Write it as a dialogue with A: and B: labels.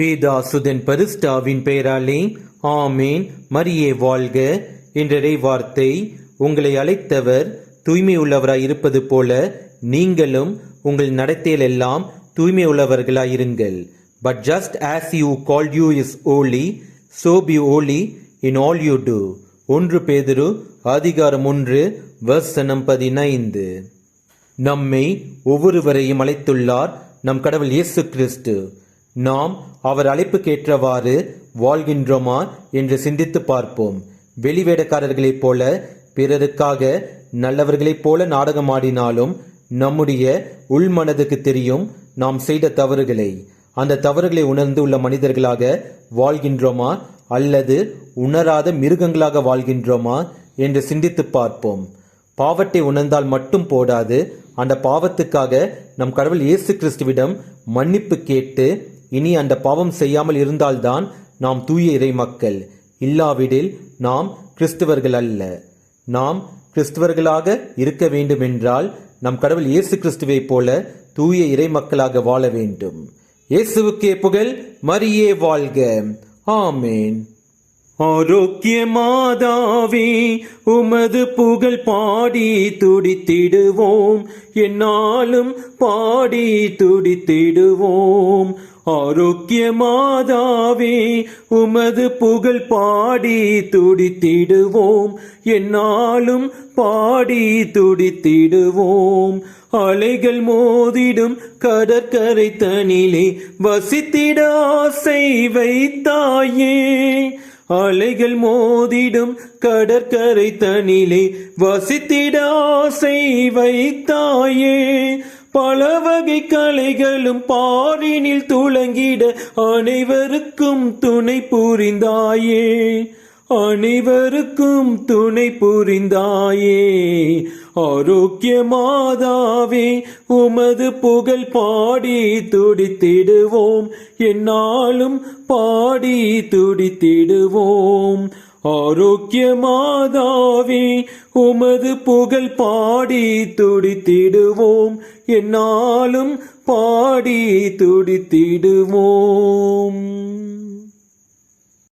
A: பேதாசுதன் பரிஸ்டாவின் பெயராலே ஆமேன். மரியே வாழ்க. என்ற வார்த்தை உங்களை அழைத்தவர் தூய்மை உள்ளவராய் இருப்பது போல நீங்களும் உங்கள் நடத்தையிலெல்லாம் தூய்மை உள்ளவர்களாய் இருங்கள் but just as you call you is holy so be holy in all you do ஒன்று பேதுரு அதிகாரம் ஒன்று வசனம் பதினைந்து. நம்மை ஒவ்வொருவரையும் அழைத்துள்ளார் நம் கடவுள் இயேசு கிறிஸ்து. நாம் அவர் அழைப்புக்கேற்றவாறு வாழ்கின்றோமா என்று சிந்தித்து பார்ப்போம். வெளிவேடக்காரர்களைப் போல பிறருக்காக நல்லவர்களைப் போல நாடகமாடினாலும் நம்முடைய உள்மனதுக்கு தெரியும் நாம் செய்த தவறுகளை. அந்த தவறுகளை உணர்ந்து உள்ள மனிதர்களாக வாழ்கின்றோமா அல்லது உணராத மிருகங்களாக வாழ்கின்றோமா என்று சிந்தித்து பார்ப்போம். பாவத்தை உணர்ந்தால் மட்டும் போடாது அந்த பாவத்துக்காக நம் கடவுள் இயேசு கிறிஸ்துவிடம் மன்னிப்பு கேட்டு இனி அந்த பாவம் செய்யாமல் இருந்தால்தான் நாம் தூய இறை மக்கள். இல்லாவிடில் நாம் கிறிஸ்துவர்கள் அல்ல. நாம் கிறிஸ்துவர்களாக இருக்க வேண்டுமென்றால் நம் கடவுள் இயேசு கிறிஸ்துவைப் போல தூய இறை மக்களாக வாழ வேண்டும். இயேசுவுக்கே புகழ் மரியே வாழ்க. ஆமேன். ஆரோக்கிய மாதாவே உமது புகழ் பாடி துடித்திடுவோம். என்னாலும் பாடி துடித்திடுவோம். ஆரோக்கிய மாதாவே உமது புகழ் பாடி துடித்திடுவோம். என்னாலும் பாடி துடித்திடுவோம். அலைகள் மோதிடும் கடற்கரை தனிலே வசித்திட ஆசை வைத்தாயே. அலைகள் மோதிடும் கடற்கரை தனிலே வசித்திட ஆசை வைத்தாயே. பல வகை கலைகளும் பாரினில் துளங்கிட அனைவருக்கும் துணை புரிந்தாயே. அனைவருக்கும் துணை புரிந்தாயே. ஆரோக்கிய மாதாவே உமது புகழ் பாடி துடித்திடுவோம். என்னாலும் பாடி துடித்திடுவோம். ஆரோக்கிய மாதாவே உமது புகழ் பாடி துடித்திடுவோம். என்னாலும் பாடி துடித்திடுவோம்.